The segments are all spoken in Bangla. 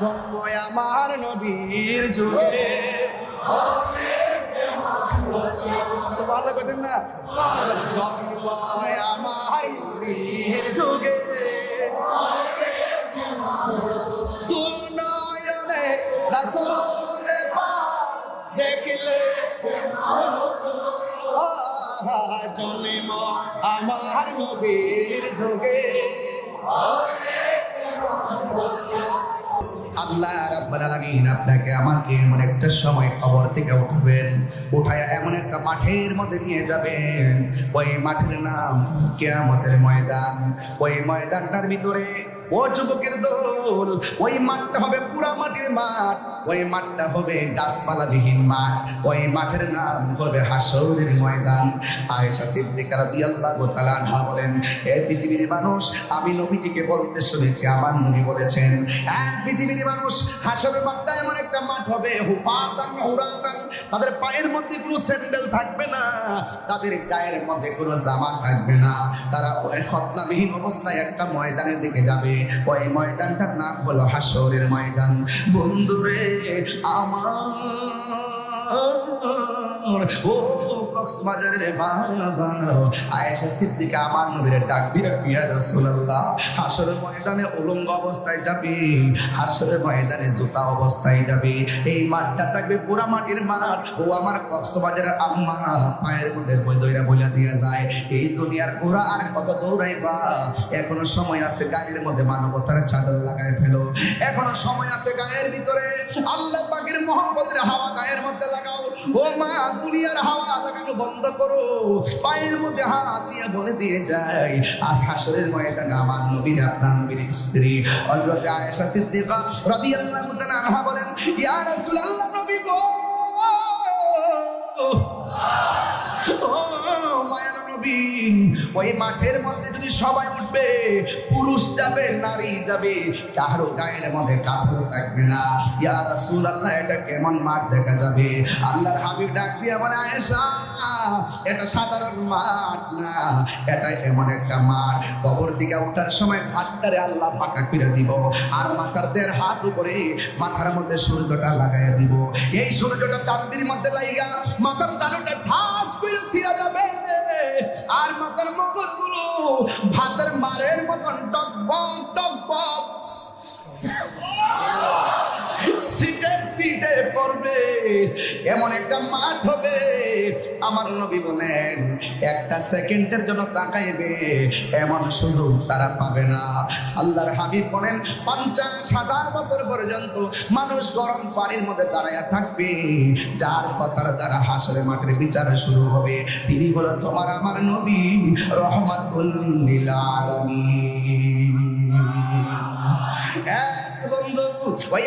জন্ম আমার নবীর যুগে। সুবহানাল্লাহ কইতেন না? জন্ম আমার নবীর যুগে। দুনয়নে রাসূল পাক দেখলে জন্ম আমার নবীর যুগে। আল্লাহ রাব্বুল আলামিন আপনাকে আমাকে এমন একটা সময় খবর থেকে উঠবেন, উঠায় এমন একটা মাঠের মধ্যে নিয়ে যাবেন। ওই মাঠের নাম কেয়ামতের ময়দান। ওই ময়দানটার ভিতরে ও যুবকের দল, ওই মাঠটা হবে পুরা মাটির মাঠ, ওই মাঠটা হবে গাছপালাবিহীন মাঠ, ওই মাঠের নাম হবে হাসরের ময়দান। আয়েশা সিদ্দিকা রাদিয়াল্লাহু তাআলা আনহা বলেন, এ পৃথিবীর মানুষ, আমি নবীজিকে বলতে শুনেছি, আমার নবী বলেছেন এক পৃথিবীর মানুষ, হাসরের মাঠটা এমন একটা মাঠ হবে, হুফাতান উরাতান তাদের পায়ের মধ্যে কোনো স্যান্ডেল থাকবে না, তাদের গায়ের মধ্যে কোনো জামা থাকবে না, তারা খতনাবিহীন অবস্থায় একটা ময়দানের দিকে যাবে ওই ময়দানটার নাম হলো হাসরের ময়দান। বন্ধুরে আমার এই মধ্যে বইলা দিয়া যায়। এই দুনিয়ার ঘোরা আর কত দৌড়াইবা? এখনও সময় আছে গায়ের মধ্যে মানবতার চাদর লাগায় ফেলো। এখনও সময় আছে গায়ের ভিতরে। আল্লাহ পাকের মোহাম্মতের হাওয়া গায়ের মধ্যে লাগাও ও মা, দুনিয়ার হাওয়া লাগানো বন্ধ করো। পায়ের মধ্যে হাত দিয়ে বলে দিয়ে যায়। আর হাসরের ময়দানে আমার নবীর, আপনার নবীর স্ত্রী হযরত আয়েশা সিদ্দিকা রাদিয়াল্লাহু তাআলা আনহা বলেন, ইয়া রাসূলুল্লাহ নবী গো! ও মায়ের নবী ওই মাঠের মধ্যে যদি সবাই উঠবে পুরুষ যাবে, নারী যাবে, কারও গায়ের মধ্যে কাপড় থাকবে না। ইয়া রাসূলুল্লাহ, এটা কেমন মাঠ দেখা যাবে? আল্লাহর হাবিব ডাক দিয়ে বলে, আয়েশা, এটা সাধারণ মাঠ না, এটা এমন একটা মাঠ। কবর থেকে ওঠার সময় ভাতটারে আল্লাহ পাকা করে দিব আর মাথার দেড় হাত উপরে মাথার মধ্যে সূর্যটা লাগাইয়া দিব। এই সূর্যটা চাঁদির মধ্যে লাইগা, মাথার তালুটা ঠাস করে ছিঁড়া যাবে। আর মাথার মগজগুলো ভাতের মারের মতন টক টক সিটে সিটে পড়বে, এমন একটা মাঠ হবে। আমার নবী বলেন, একটা সেকেন্ডের জন্য তাকাইবে, এমন সুযোগ তারা পাবে না। আল্লাহর হাবিব বলেন, পঞ্চাশ হাজার বছর পর্যন্ত মানুষ গরম পানির মধ্যে দাঁড়ায় থাকবে। যার কথার দ্বারা হাসরে মাঠের বিচার শুরু হবে। তিনি হলো তোমার আমার নবী রহমাতুল লিল ওই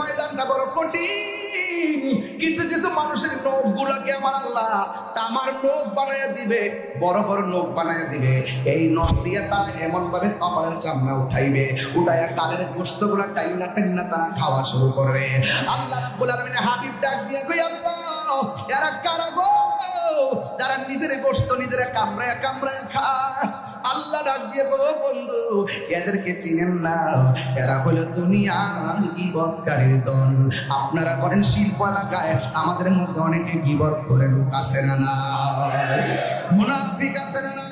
ময়দানটা বড় কঠিন। কিছু কিছু মানুষের নখ গুলাকে আমার আল্লাহ তামার নখ বানাইয়া দিবে, বড় বড় নখ বানাইয়া দিবে। এই নখ দিয়ে তারা এমন ভাবে কপালের চামড়া উঠাইবে, উঠাইয়া কালের গোস্তগুলা টাইনা টাইনা তারা খাওয়া শুরু করবে। আল্লাহ রাব্বুল আলামিন হাবিব ডাক দিয়ে কই আল্লাহ, এরা কারা গো? যারা নিজের গোস্ত, নিজেরা কামড়ায় কামড়ায় খায়। আল্লাহ ডাক দিয়ে বলো, বন্ধু, এদেরকে চিনেন না। এরা হলো দুনিয়া গিবৎকারীর দল। আপনারা বলেন শিল্প এলাকায় আমাদের মধ্যে অনেকে গিবত করে লোক আছে না না মুনাফিক আছে না নাই?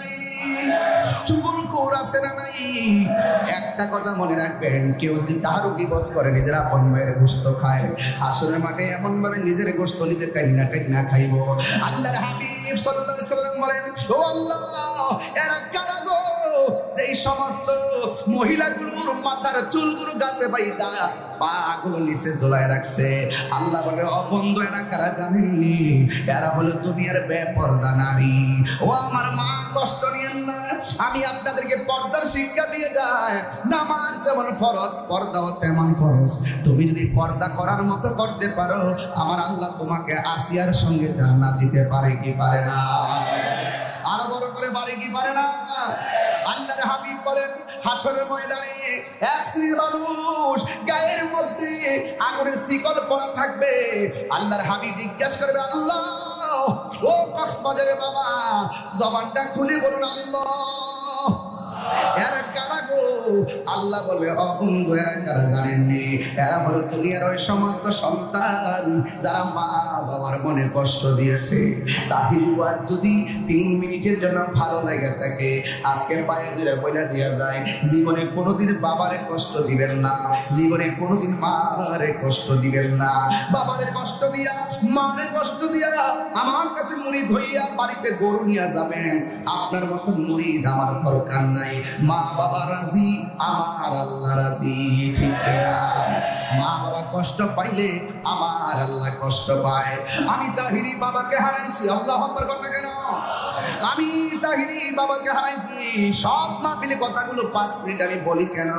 একটা কথা মনে রাখবেন, কেউ যদি কারও বিপদ করে, নিজের আপন ভাইয়ের গোস্ত খায়। আসরের মাঠে এমন ভাবে নিজের গোস্ত নিজের টাইনা টাইনা খাইব। আল্লাহর হাবিব সাল্লাল্লাহু আলাইহি সাল্লাম বলেন, ও আল্লাহ, এরা কারা গো? যেই সমস্ত মহিলাগুলোর মাথার চুলগুলো গাছে বাইদা পা গুলো নিচে দোলায় রাখছে। আল্লাহ বলে অবন্ধ এরা কারা জানেননি এরা হলো দুনিয়ার বেপরদা নারী। ও আমার মা, কষ্ট নিয়েন না। আমি আপনাদেরকে পর্দার শিক্ষা দিয়ে যাই। নামাজ যেমন ফরজ, পর্দাও তেমন ফরজ। তুমি যদি পর্দা করার মতো করতে পারো, আমার আল্লাহ তোমাকে আসিয়ার সঙ্গে জান্নাত দিতে পারে কি পারে না? আরও বড় করে পারে কি পারে না? আল্লাহর হাবিব বলেন হাসরের ময়দানে এক শ্রীর মানুষ গায়ের মধ্যে আগুনের শিকল পড়া থাকবে। আল্লাহর হাবিব জিজ্ঞাসা করবে, আল্লাহ, ও কক্সবাজারে বাবা, জবানটা খুলে বলুন, আল্লাহ। এরা কারা গো? আল্লাহ বলবে কারা জানেননি এরা দুনিয়ার ওই সমস্ত সন্তান যারা মা বাবার মনে কষ্ট দিয়েছে। তাহির যদি তিন মিনিটের জন্য ভালো লাগে থাকে, আজকে পায়ে বইলা যায়, জীবনে কোনোদিন বাবারে কষ্ট দিবেন না, জীবনে কোনোদিন মারে কষ্ট দিবেন না। বাবারে কষ্ট দিয়া, মারে কষ্ট দিয়া আমার কাছে মুড়ি ধইয়া বাড়িতে গরু নিয়ে যাবেন। আপনার মতন মুড়িদ আমার দরকার নাই। মা বাবা রাজি, আমার আল্লাহ রাজি, ঠিক না মা বাবা কষ্ট পাইলে আমার আল্লাহ কষ্ট পায়। আমি তাহিরি বাবাকে হারাইছি, আল্লাহ কেন? আমি তাহিরি বাবাকে হারাইছি। সব মাহফিলে কথাগুলো পাঁচ মিনিট আমি বলি কেন?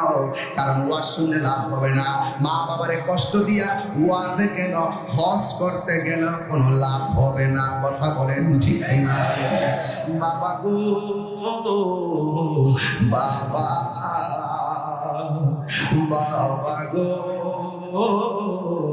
কারণ ওয়াজ শুনে লাভ হবে না। মা বাবারে কষ্ট দিয়া ওয়াজে কেন? হজ করতে গেল কোনো লাভ হবে না। কথা বলেন ঠিক না বাবা গো, বাবা বাবা গো।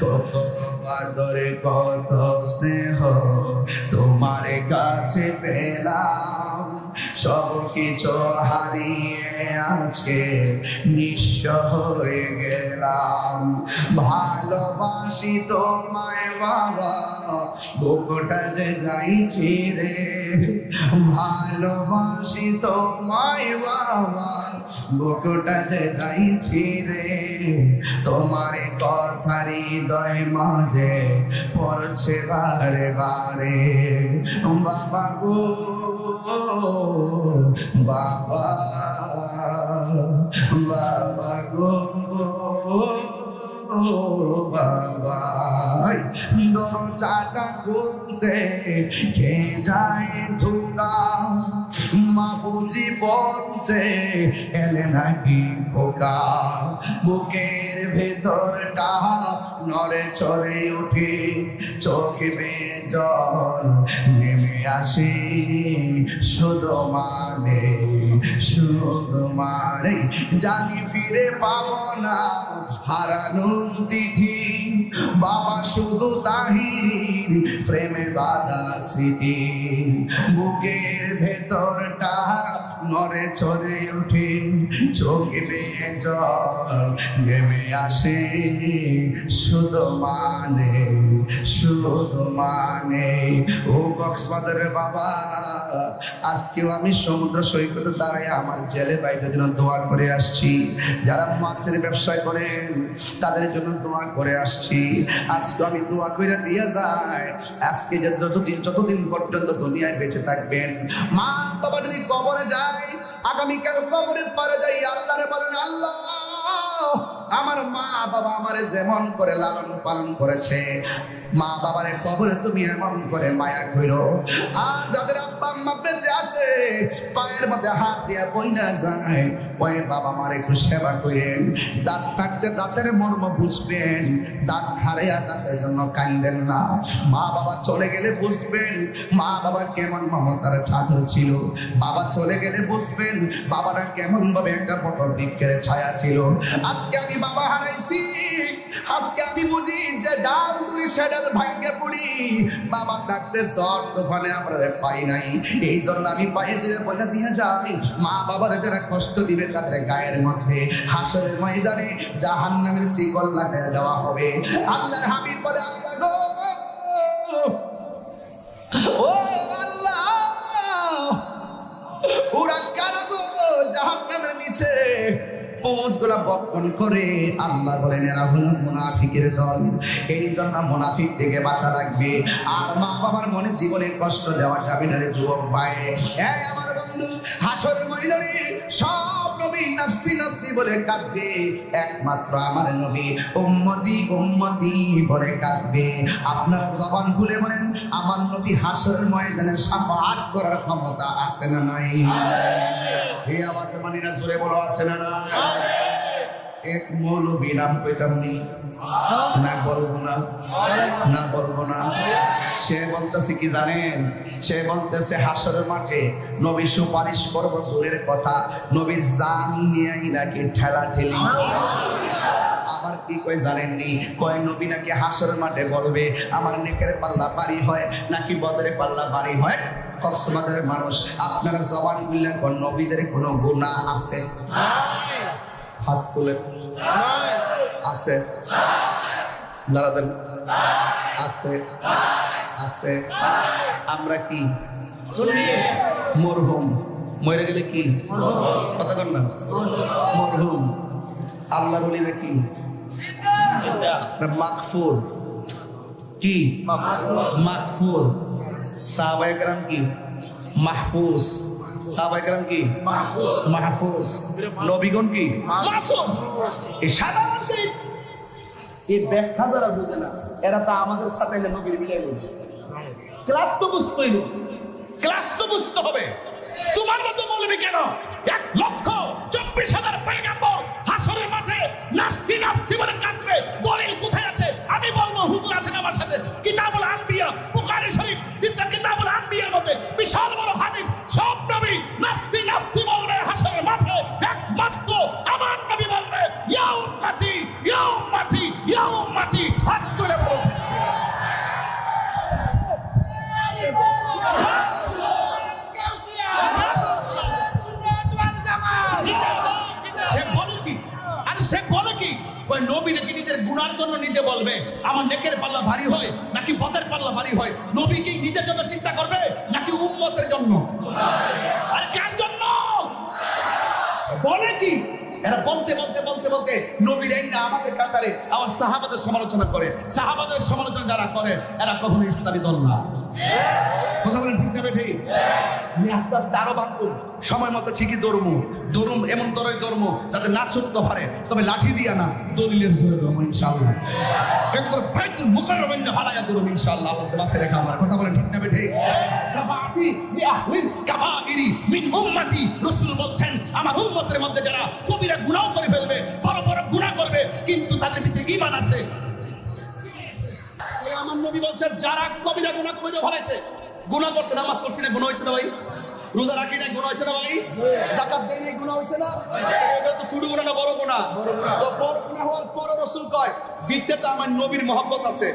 কত আদরে কত স্নেহ তোমার কাছে পেলাম। সব কিছু হারিয়ে আজকে নিঃস্ব হয়ে গেলাম। ভালোবাসি তোমায় বাবা, বুকটা যে যাইছি রে। ভালোবাসি তোমায় বাবা, বুকটা যে যাইছি রে। তোমার কথার হৃদয় মাঝে পড়ছে বারে বারে। বাবা গো। বাবা বাবা গো। বাবা দরজাটা খুলতে কে যায় ধুকা? মা বুঝি বলছে, এলে নাকি খোকা? বুকের ভেতরটা নরে চড়ে উঠে, চোখে বে জল নেমে আসে। শুধু মানে শুধু মানে জানি ফিরে পাবো না হারানো তিথি বাবা শুধু তাহির প্রেমে বাধা স্মৃতি। বুকের ভেতরটা নরে চড়ে উঠে, চোখে বেয়ে জল নেমে আসে। শুধু মানে শুধু মানে ও কক্সবাজারের বাবা, আজকেও আমি সমুদ্র সৈকতে দাঁড়ায় আমার জেলে বাইদের জন্য দোয়া করে আসছি। যারা মাছের ব্যবসা করেন, তাদের জন্য দোয়া করে আসছি। আজকে আমি দোয়া করে দিয়ে যাই। আজকে যে যতদিন যতদিন পর্যন্ত দুনিয়ায় বেঁচে থাকবেন মা বাবা যদি কবরে যায়, আগামীকাল কবরের পারে যাই, আল্লাহরে বলেন আল্লাহ আমার মা বাবা আমারে যেমন করে লালন পালন করেছে মা বাবারে কবরে তুমি এমন করে মায়া কইরো। আর যাদের আব্বা আম্মা বেঁচে আছে, পায়ের মধ্যে হাত দিয়ে বই না যায় ওই বাবা মার একটু সেবা করেন। দাঁত থাকতে দাঁতের মর্ম বুঝবেন, দাঁত হারিয়া দাঁতের জন্য কান্দেন না। মা বাবা চলে গেলে বুঝবেন মা বাবা কেমন মমতার চাদর ছিল। বাবা চলে গেলে বুঝবেন, বাবাটা কেমন ভাবে একটা বড় বৃক্ষের ছায়া ছিল। আজকে আমি বাবা হারাইছি। আজকে আমি বুঝি যে ডাল দুরি সেডাল ভাঙ্গে পড়ি। বাবা থাকতে জ্বর তোফানে আমরা পাই নাই। এই জন্য আমি পায়ে দিলে বলে দিয়ে যাই। মা বাবারা যারা কষ্ট দিবে তাদের গায়ের মধ্যে হাসরের ময়দানে জাহান নামের শিকল লাগাই দেওয়া হবে। আল্লাহর হাবিব বলে, আল্লাহ গো! ও আল্লাহ! ওরা কারও গো জাহান্নামের নিচে? পোষগুলা বক্ষণ করে আল্লাহ বলেন, এরা হলো মুনাফিকের দল। এই জন্য মুনাফিক থেকে বাঁচা লাগবে। আর মা বাবার মনে জীবনের কষ্ট দেওয়া যাবে না রে যুবক ভাই। আমার বন্ধু বন্ধু হাসর ময়দানে সব নবী নাফসি নাফসি বলে কাঁদবে। একমাত্র আমার নবী উম্মতি উম্মতি বলে কাঁদবে। আপনারা জবান খুলে বলেন আমার নবী হাসর ময়দানে সাফাত করার ক্ষমতা আছে না নাই? এই আওয়াজে মানিরা জোরে বলো আছে না না এক মৌলবী নাম কইতাম নি। না বলব না না বলব না। সে বলতেছে কি জানেন? সে বলতেছে, হাসরের মাঠে নবী সুপারিশ করব দূরের কথা। নবীর জান নিয়েই নাকি ঠেলা ঠেলি। আবার কি কই জানেননি কয়, নবী নাকি হাসরের মাঠে বলবে, আমার নেকের পাল্লা বাড়ি হয়, নাকি বদরের পাল্লা বাড়ি হয়? কক্সবাজারের মানুষ, আপনারা জবানগুলা নবীদের কোনো গুণা আছে? হাত তুলে। আছে। দাঁড়াতেন আছে। আছে। আমরা কি? মরহুম। মরে গেলে কি? কথা কর না। মরহুম। আল্লাহ বলিলে কি? মাকফুর কি? মাকফুর সাহাবাহাম কি? মাহফুজ। কি? মাহফুজ। নবীগণ কি? মাসুম। এই সাধারণ এই ব্যাখ্যা দ্বারা বুঝে না এরা তো আমাদের সাথে নবীর মিলাই বলছে ক্লাস তো বুঝতে হইল। ক্লাস তো বুঝতে হবে। তোমার মতো বলবি কেন? এক লক্ষ চব্বিশ হাজার পয়গাম্বর হাসরের মাঠে নাফসি নাফসি বলে কাঁদবে। দলিল কোথায় আছে? আমি বলব, হুজুর আছেন আমার সাথে। কিতাবুল আনবিয়া, বুখারী শরীফ, তিনটা কিতাবুল আনবিয়ার মধ্যে বিশাল বড় হাদিস। সব নবী নাফসি নাফসি বলবে হাসরের মাঠে একমাত্র আমার নবী বলবে, ইয়া উম্মতি ইয়া উম্মতি ইয়া উম্মতি, হাত তুলে বলবে ওই নবী নাকি নিজের গুনার জন্য নিজে বলবে, আমার নেকের পাল্লা ভারী হয়, নাকি পথের পাল্লা ভারী হয়? নবী কি নিজের জন্য চিন্তা করবে, নাকি উম্মতের জন্য? আর কার জন্য? বলে কি? এরা বলতে বলতে বলতে বলতে নবীর না আমাদের কাতারে আবার সাহাবাদের সমালোচনা করে। সাহাবাদের সমালোচনা যারা করে, এরা কখনো ইসলামী দল না। কথা বলেন, ঠিক বেঠি? আমি আস্তে আস্তে আরও ভাববো সময় মতো ঠিকই দৌড়মু দৌড়ুম এমন দরই দৌড়মু যাতে না শুনতে পারে, তবে লাঠি দিয়া না, দলিলের জোরে দৌড়মু ইনশাআল্লাহ। একবার বাইতুল মুকাররমিন হালায়া দৌড়মু ইনশাআল্লাহ আল্লাহ বাসে রেখা আমার। কথা বলেন, ঠিক না লিআহলিল কাবাইরি মিন উম্মতি, রাসূল বলছেন, আমার উম্মতের মধ্যে যারা কবিরা গুনাহ করে ফেলবে, বড় বড় গুনাহ করবে, কিন্তু তাদের ভিতরে ঈমান আছে। আমার নবী বলছেন যারা কবিরা গুণা করে ফেলাইছে গুনাহ করছে, নামাজ পড়ছি না, গুনাহ হইছে না ভাই? রোজা রাখি না গুনাহ হইছে না ভাই? যাকাত দেই নাই, গুনাহ হইছে না? এটা তো শুরু গুনাহ না, বড় গুনাহ। তো বড় গুনাহ হওয়ার পর রাসূল কয় বিদ্যে তো আমার নবীর মহব্বত আছে।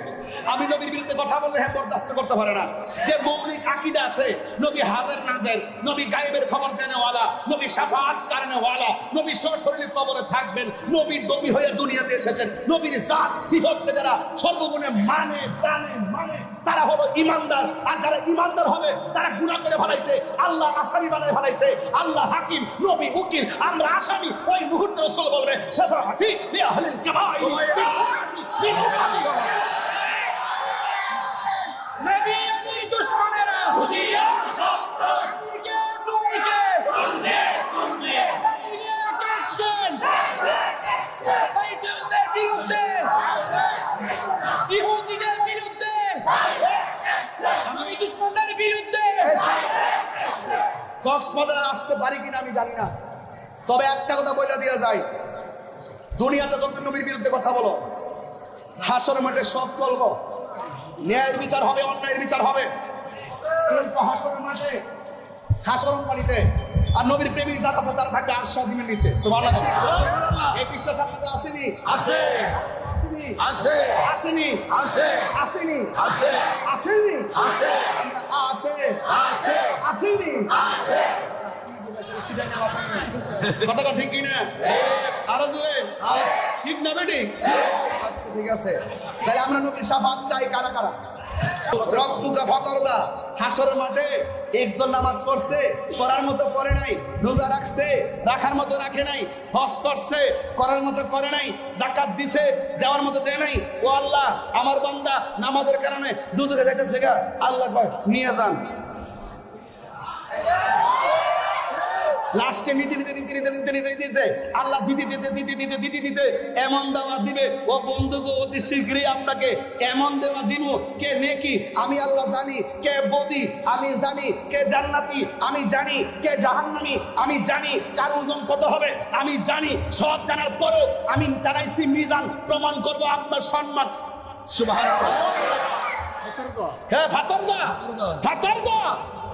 আমি নবীর বিরুদ্ধে কথা বললে হ্যাঁ বরদাস্ত করতে পারে না। যে মৌলিক আকিদা আছে, নবী হাজার নাজের, নবী গায়েবের খবর দেনেওয়ালা, নবী সাফাত কারণেওয়ালা নবী সশরীরে কবরে থাকবেন নবীর দবি হয়ে দুনিয়াতে এসেছেন, নবীর জাত, সিফতকে যারা সর্বগুণে মানে জানে মানে। তারা হলো ইমানদার। আর যারা ইমানদার হবে, তারা গুণা করে ফেলাইছে। আল্লাহ আসামি বানায় ফেলাইছে। আল্লাহ হাকিম, নবী, উকিল, আমরা আসামি। ওই মুহূর্তে রাসূল বলবে সেটা হাকি ইয়া কক্সবাজারে আসতে পারি কিনা আমি জানি না। তবে একটা কথা বলে দেওয়া যায় দুনিয়াতে যত নবীর বিরুদ্ধে কথা বলো হাসর মাঠে সব চলবো। ন্যায়ের বিচার হবে অন্যায়ের বিচার হবে। কিন্তু হাসরের মাঠে বাড়িতে আর নবীর প্রেমিক যারা আছে তারা থাকবে আর স্বাধীনের নিচে। এই বিশ্বাস আপনাদের আসেনি? আছে আসেনি? আসেনি? আছে আসেনি? আছে আসেনি? আছে? আছে। আসেনি? আছে। কথা কথা ঠিক কিনা? আরও জোরে? ঠিক না বেটি? আচ্ছা ঠিক আছে। তাহলে আমরা নবীর সাফাত চাই কারা কারা? মাঠে নামাজ পড়ছে, করার মতো করে নাই রাখছে, রাখার মতো রাখে নাই করছে, করার মতো করে নাই জাকাত দিছে, দেওয়ার মতো নাই। ও আল্লাহ, আমার বান্দা নামাজের কারণে দুজনে যাইতেছে গা। আল্লাহ নিয়ে যান। লাস্টে নিতে নিতে নিতে নিতে নিতে নিতে নিতে আল্লাহ দিতে দিতে দিতে দিতে দিতে দিতে। এমন দেওয়া দিবে ও বন্ধু গো অতি শীঘ্রই আপনাকে এমন দেওয়া দিব। কে নেকি? আমি আল্লাহ জানি। কে বদি? আমি জানি। কে জান্নাতি? আমি জানি। কে জাহান্নামি? আমি জানি। কার ওজন কত হবে? আমি জানি। সব জানার পরেও আমি জানাইছি মিজান। প্রমাণ করব আপনার সম্মান। সুবহানাল্লাহ। হ্যাঁ ফাতর দা ফাতর দা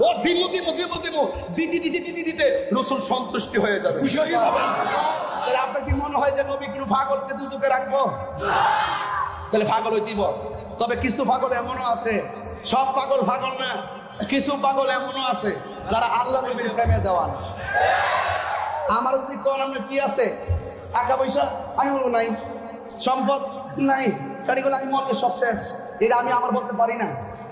ও দিমু দিমু দিমু দিমু। দিদি দিদি দিদি দিতে রসুল সন্তুষ্টি হয়ে যাবে। খুশি হয়ে যাবে। তাহলে আপনার কি মনে হয় যে নবী কোনো পাগলকে দুজকে রাখব? তাহলে পাগল হইতেই বল। তবে কিছু পাগল এমনও আছে সব পাগল পাগল না কিছু পাগল এমনও আছে যারা আল্লাহ নবীর প্রেমে দেওয়ান। আমার যদি কোন আপনার কি আছে? টাকা পয়সা? আমি বলব নাই। সম্পদ? নাই। এগুলো আমি মনে সব শেষ। এটা আমি আমার বলতে পারি না।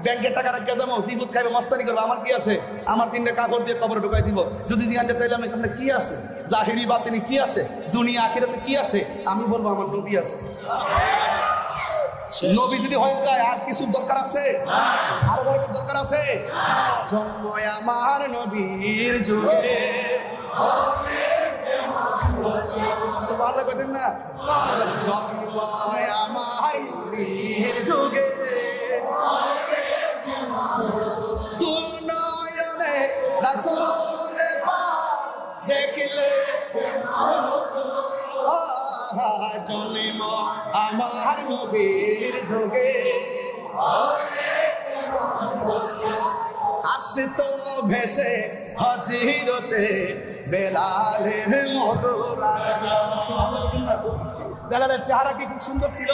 ব্যাংকের টাকা রাখতে যাব সিফুদ খাইবে মস্তানি করব আমার কি আছে? আমার তিনটে কাপড় দিয়ে কবরে ঢুকাই দিব। যদি জিজ্ঞাসা তাইলে আমি আপনার কি আছে? জাহিরি বাতিনি কি আছে? দুনিয়া আখিরাতে কি আছে? আমি বলব আমার নবী আছে। নবী যদি হয়ে যায় আর কিছু দরকার আছে? আরও বড় দরকার আছে? জন্ম আমার নবীর যুগে। সুবহানাল্লাহ কইতেন না? জন্ম আমার নবীর যুগে। দেখলে জন্ম আমার নবীর যুগে। আসত ভেসে হজিরতে বেলালের মধুর বেলালের চেহারা কি খুব সুন্দর ছিল.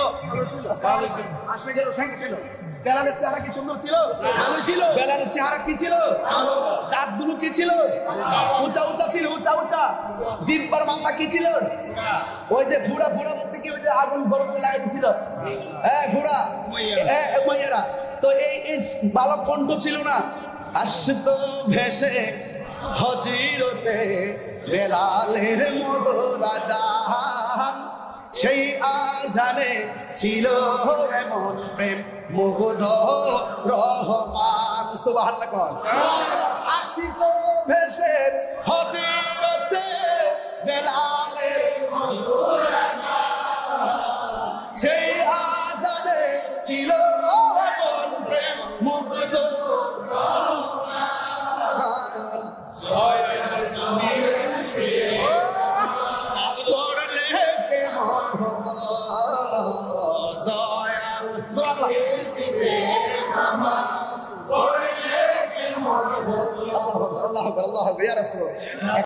বেলালের চেহারা কি সুন্দর ছিল? ভালো ছিল। বেলালের চেহারা কি ছিল? দাঁতগুলো কি ছিল? উঁচা উঁচা ছিল উঁচা উঁচা। দিব্যার মাথা কি ছিল? ওই যে ফুড়া ফুড়া বলতে কি ওই যে আগুন বরফ লাগাই দিছিল? হ্যাঁ ফুড়া। হ্যাঁ মইয়ারা। তো এই এই বালক কণ্ঠ ছিল না। আসত ভেসে হজিরতে বেলালের মতো রাজা। সেই আজানে ছিল এমন প্রেম মুগ্ধ রহমান। সুবাহ কর।